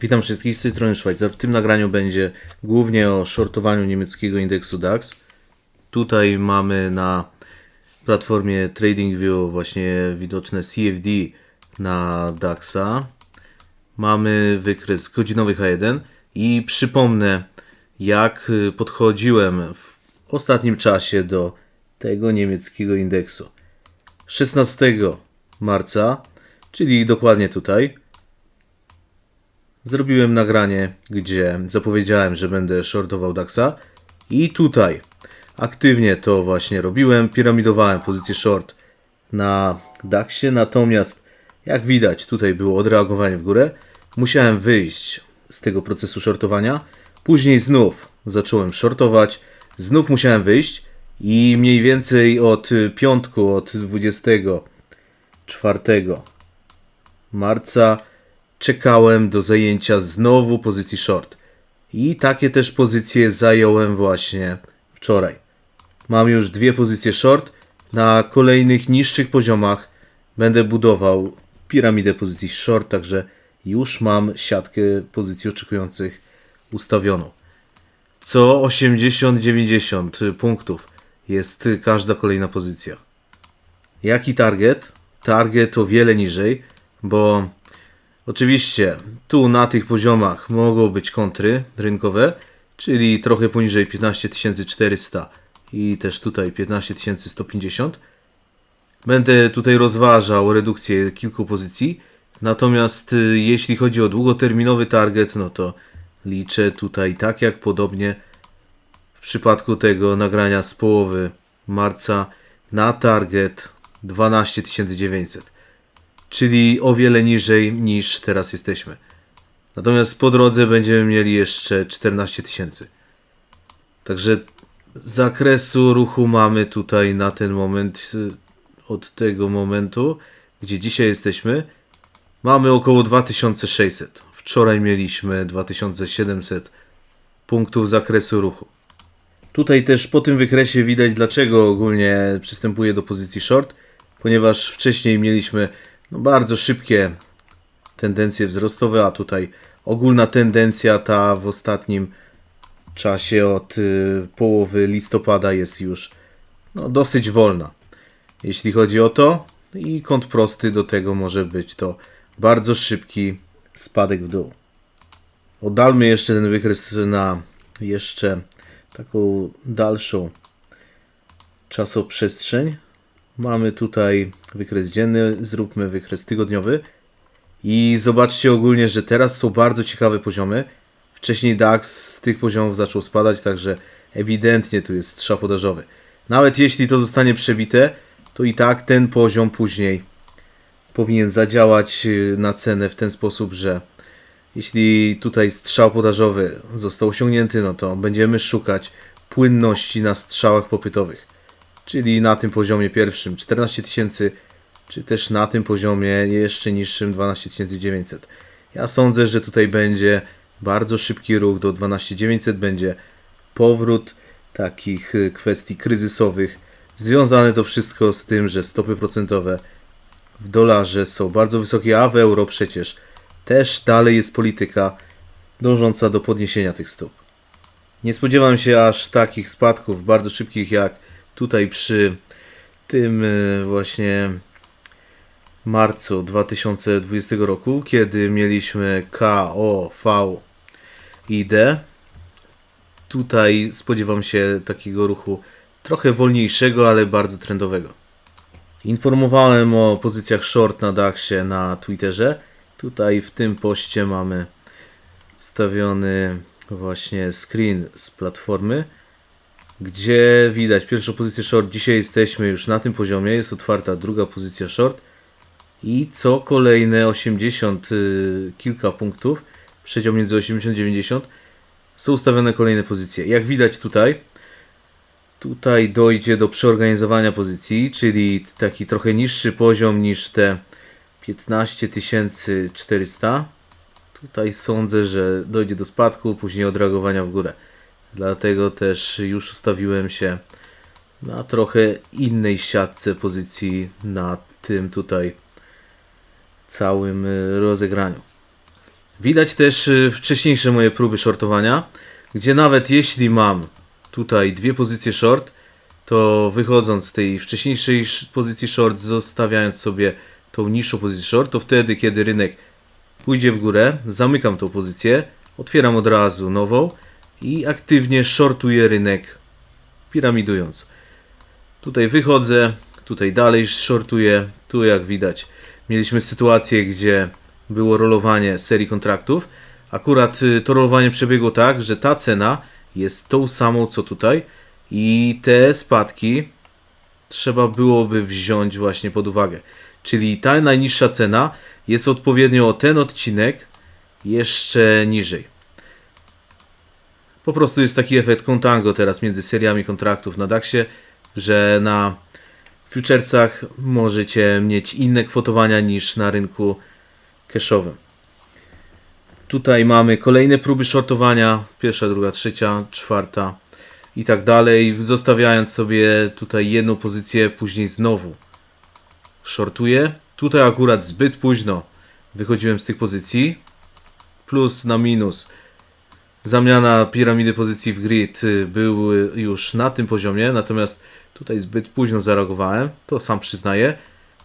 Witam wszystkich z tej strony Szwajcar. W tym nagraniu będzie głównie o shortowaniu niemieckiego indeksu DAX. Tutaj mamy na platformie TradingView właśnie widoczne CFD na DAXa. Mamy wykres godzinowy H1 i przypomnę jak podchodziłem w ostatnim czasie do tego niemieckiego indeksu. 16 marca, czyli dokładnie tutaj, zrobiłem nagranie, gdzie zapowiedziałem, że będę shortował DAXa. I tutaj aktywnie to właśnie robiłem, piramidowałem pozycję short na DAXie, natomiast jak widać tutaj było odreagowanie w górę, musiałem wyjść z tego procesu shortowania, później znów zacząłem shortować, znów musiałem wyjść i mniej więcej od piątku, od 24 marca czekałem do zajęcia znowu pozycji short. I takie też pozycje zająłem właśnie wczoraj. Mam już dwie pozycje short. Na kolejnych niższych poziomach będę budował piramidę pozycji short, także już mam siatkę pozycji oczekujących ustawioną. Co 80-90 punktów jest każda kolejna pozycja. Jaki target? Target o wiele niżej, bo oczywiście tu na tych poziomach mogą być kontry rynkowe, czyli trochę poniżej 15400 i też tutaj 15150. Będę tutaj rozważał redukcję kilku pozycji, natomiast y, jeśli chodzi o długoterminowy target, no to liczę tutaj tak jak podobnie w przypadku tego nagrania z połowy marca na target 12900, czyli o wiele niżej niż teraz jesteśmy. Natomiast po drodze będziemy mieli jeszcze 14 tysięcy. Także zakresu ruchu mamy tutaj na ten moment, y, od tego momentu, gdzie dzisiaj jesteśmy, mamy około 2600. Wczoraj mieliśmy 2700 punktów zakresu ruchu. Tutaj też po tym wykresie widać, dlaczego ogólnie przystępuję do pozycji short, ponieważ wcześniej mieliśmy no, bardzo szybkie tendencje wzrostowe, a tutaj ogólna tendencja ta w ostatnim czasie od y, połowy listopada jest już no, dosyć wolna. Jeśli chodzi o to, i kąt prosty do tego może być to bardzo szybki spadek w dół. Oddalmy jeszcze ten wykres na jeszcze taką dalszą czasoprzestrzeń. Mamy tutaj wykres dzienny, zróbmy wykres tygodniowy. I zobaczcie ogólnie, że teraz są bardzo ciekawe poziomy. Wcześniej DAX z tych poziomów zaczął spadać, także ewidentnie tu jest strzał podażowy. Nawet jeśli to zostanie przebite, to i tak ten poziom później powinien zadziałać y, na cenę w ten sposób, że jeśli tutaj strzał podażowy został osiągnięty, no to będziemy szukać płynności na strzałach popytowych. Czyli na tym poziomie pierwszym 14 tysięcy, czy też na tym poziomie jeszcze niższym 12 900. Ja sądzę, że tutaj będzie bardzo szybki ruch do 12 900, będzie powrót takich y, kwestii kryzysowych. Związane to wszystko z tym, że stopy procentowe w dolarze są bardzo wysokie, a w euro przecież też dalej jest polityka dążąca do podniesienia tych stóp. Nie spodziewam się aż takich spadków bardzo szybkich jak tutaj przy tym y, właśnie marcu 2020 roku, kiedy mieliśmy KOV i D. Tutaj spodziewam się takiego ruchu trochę wolniejszego, ale bardzo trendowego. Informowałem o pozycjach short na DAXie na Twitterze. Tutaj w tym poście mamy wstawiony właśnie screen z platformy, gdzie widać pierwszą pozycję short. Dzisiaj jesteśmy już na tym poziomie, jest otwarta druga pozycja short i co kolejne 80 y, kilka punktów, przedział między 80 a 90 są ustawione kolejne pozycje. Jak widać tutaj, tutaj dojdzie do przeorganizowania pozycji, czyli taki trochę niższy poziom niż te 15 400. Tutaj sądzę, że dojdzie do spadku, później odreagowania w górę. Dlatego też już ustawiłem się na trochę innej siatce pozycji na tym tutaj całym y, rozegraniu. Widać też y, wcześniejsze moje próby shortowania, gdzie nawet jeśli mam tutaj dwie pozycje short, to wychodząc z tej wcześniejszej sz- pozycji short, zostawiając sobie tą niższą pozycję short, to wtedy, kiedy rynek pójdzie w górę, zamykam tą pozycję, otwieram od razu nową i aktywnie shortuję rynek, piramidując. Tutaj wychodzę, tutaj dalej shortuję, tu jak widać mieliśmy sytuację, gdzie było rolowanie serii kontraktów. Akurat y, to rolowanie przebiegło tak, że ta cena jest tą samą co tutaj i te spadki trzeba byłoby wziąć właśnie pod uwagę. Czyli ta najniższa cena jest odpowiednio o ten odcinek jeszcze niżej. Po prostu jest taki efekt kontango teraz między seriami kontraktów na DAXie, że na futuresach możecie mieć inne kwotowania niż na rynku cashowym. Tutaj mamy kolejne próby shortowania, pierwsza, druga, trzecia, czwarta i tak dalej, zostawiając sobie tutaj jedną pozycję, później znowu shortuję. Tutaj akurat zbyt późno wychodziłem z tych pozycji, plus na minus zamiana piramidy pozycji w grid y, był już na tym poziomie, natomiast tutaj zbyt późno zareagowałem, to sam przyznaję.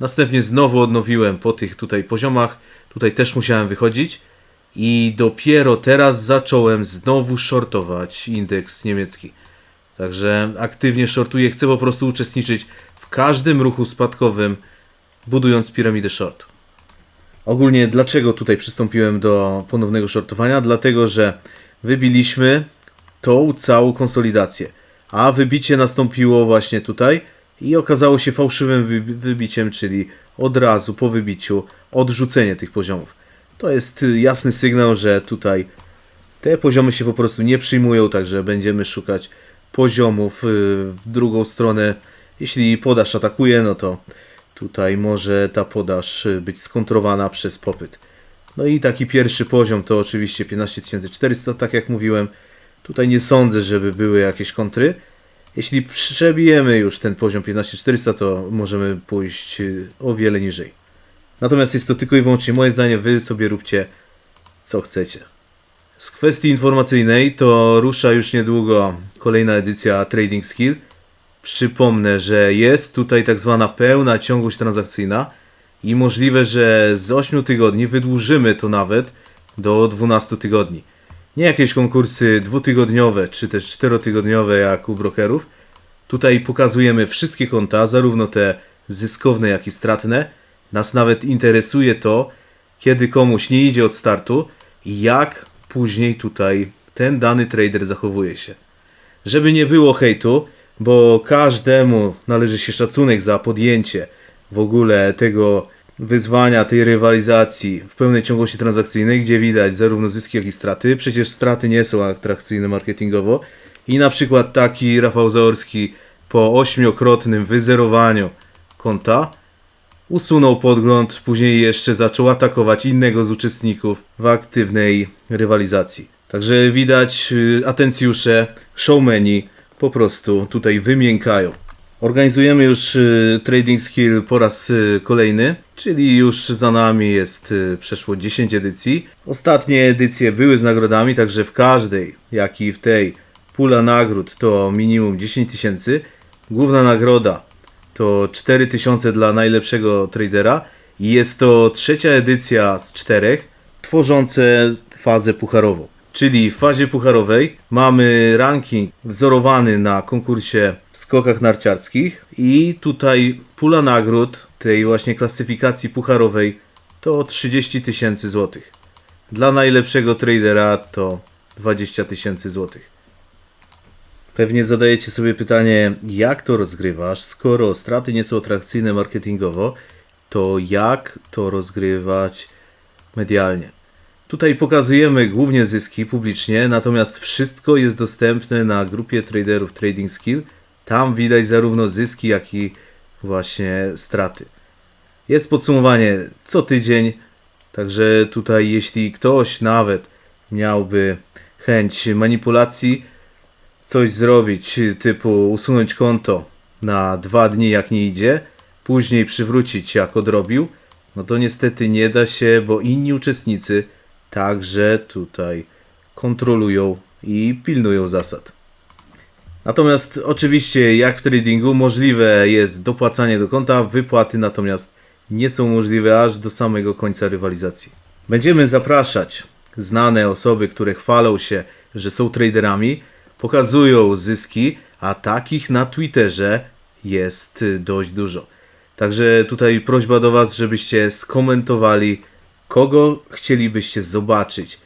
Następnie znowu odnowiłem po tych tutaj poziomach, tutaj też musiałem wychodzić i dopiero teraz zacząłem znowu shortować indeks niemiecki. Także aktywnie shortuję, chcę po prostu uczestniczyć w każdym ruchu spadkowym, budując piramidę short. Ogólnie dlaczego tutaj przystąpiłem do ponownego shortowania? Dlatego, że wybiliśmy tą całą konsolidację. A wybicie nastąpiło właśnie tutaj i okazało się fałszywym wybi- wybiciem, czyli od razu po wybiciu odrzucenie tych poziomów. To jest jasny sygnał, że tutaj te poziomy się po prostu nie przyjmują, także będziemy szukać poziomów y, w drugą stronę. Jeśli podaż atakuje, no to tutaj może ta podaż y, być skontrowana przez popyt. No i taki pierwszy poziom to oczywiście 15400, tak jak mówiłem. Tutaj nie sądzę, żeby były jakieś kontry. Jeśli przebijemy już ten poziom 15400, to możemy pójść y, o wiele niżej. Natomiast jest to tylko i wyłącznie moje zdanie, wy sobie róbcie co chcecie. Z kwestii informacyjnej to rusza już niedługo kolejna edycja Trading Skill. Przypomnę, że jest tutaj tak zwana pełna ciągłość transakcyjna i możliwe, że z 8 tygodni wydłużymy to nawet do 12 tygodni. Nie jakieś konkursy dwutygodniowe czy też czterotygodniowe jak u brokerów. Tutaj pokazujemy wszystkie konta, zarówno te zyskowne, jak i stratne. Nas nawet interesuje to, kiedy komuś nie idzie od startu i jak później tutaj ten dany trader zachowuje się. Żeby nie było hejtu, bo każdemu należy się szacunek za podjęcie w ogóle tego wyzwania, tej rywalizacji w pełnej ciągłości transakcyjnej, gdzie widać zarówno zyski, jak i straty. Przecież straty nie są atrakcyjne marketingowo. I na przykład taki Rafał Zaorski po ośmiokrotnym wyzerowaniu konta usunął podgląd, później jeszcze zaczął atakować innego z uczestników w aktywnej rywalizacji. Także widać y, atencjusze, showmeni po prostu tutaj wymiękają. Organizujemy już y, Trading Skill po raz y, kolejny, czyli już za nami jest y, przeszło 10 edycji. Ostatnie edycje były z nagrodami, także w każdej, jak i w tej, pula nagród to minimum 10 tysięcy. Główna nagroda to 4000 dla najlepszego tradera i jest to trzecia edycja z czterech tworzące fazę pucharową. Czyli w fazie pucharowej mamy ranking wzorowany na konkursie w skokach narciarskich i tutaj pula nagród tej właśnie klasyfikacji pucharowej to 30 tysięcy złotych. Dla najlepszego tradera to 20 tysięcy złotych. Pewnie zadajecie sobie pytanie, jak to rozgrywasz, skoro straty nie są atrakcyjne marketingowo, to jak to rozgrywać medialnie? Tutaj pokazujemy głównie zyski publicznie, natomiast wszystko jest dostępne na grupie traderów Trading Skill. Tam widać zarówno zyski, jak i właśnie straty. Jest podsumowanie co tydzień, także tutaj jeśli ktoś nawet miałby chęć manipulacji, coś zrobić, typu usunąć konto na dwa dni jak nie idzie, później przywrócić jak odrobił, no to niestety nie da się, bo inni uczestnicy także tutaj kontrolują i pilnują zasad. Natomiast oczywiście, jak w tradingu, możliwe jest dopłacanie do konta, wypłaty natomiast nie są możliwe aż do samego końca rywalizacji. Będziemy zapraszać znane osoby, które chwalą się, że są traderami, pokazują zyski, a takich na Twitterze jest dość dużo. Także tutaj prośba do Was, żebyście skomentowali, kogo chcielibyście zobaczyć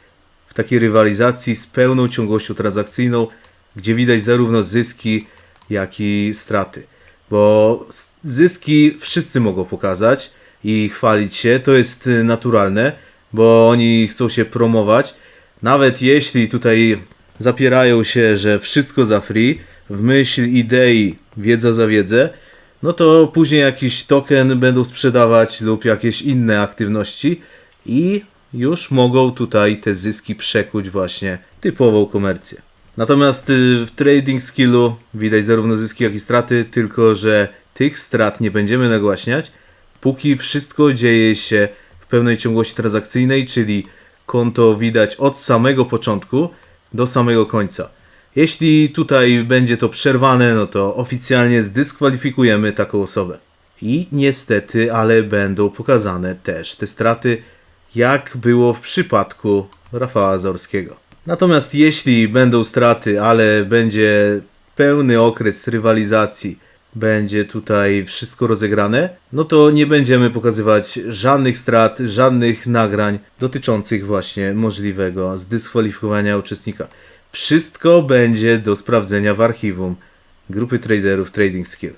w takiej rywalizacji z pełną ciągłością transakcyjną, gdzie widać zarówno zyski, jak i straty. Bo zyski wszyscy mogą pokazać i chwalić się, to jest y, naturalne, bo oni chcą się promować. Nawet jeśli tutaj zapierają się, że wszystko za free, w myśl idei wiedza za wiedzę, no to później jakiś token będą sprzedawać lub jakieś inne aktywności i już mogą tutaj te zyski przekuć właśnie typową komercję. Natomiast y, w trading skillu widać zarówno zyski, jak i straty, tylko że tych strat nie będziemy nagłaśniać, póki wszystko dzieje się w pełnej ciągłości transakcyjnej, czyli konto widać od samego początku do samego końca. Jeśli tutaj będzie to przerwane, no to oficjalnie zdyskwalifikujemy taką osobę. I niestety, ale będą pokazane też te straty, jak było w przypadku Rafała Zorskiego. Natomiast jeśli będą straty, ale będzie pełny okres rywalizacji, będzie tutaj wszystko rozegrane, no to nie będziemy pokazywać żadnych strat, żadnych nagrań dotyczących właśnie możliwego zdyskwalifikowania uczestnika. Wszystko będzie do sprawdzenia w archiwum grupy traderów Trading Skill.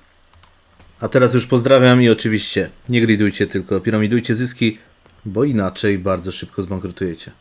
A teraz już pozdrawiam i oczywiście nie gridujcie, tylko piramidujcie zyski, bo inaczej bardzo szybko zbankrutujecie.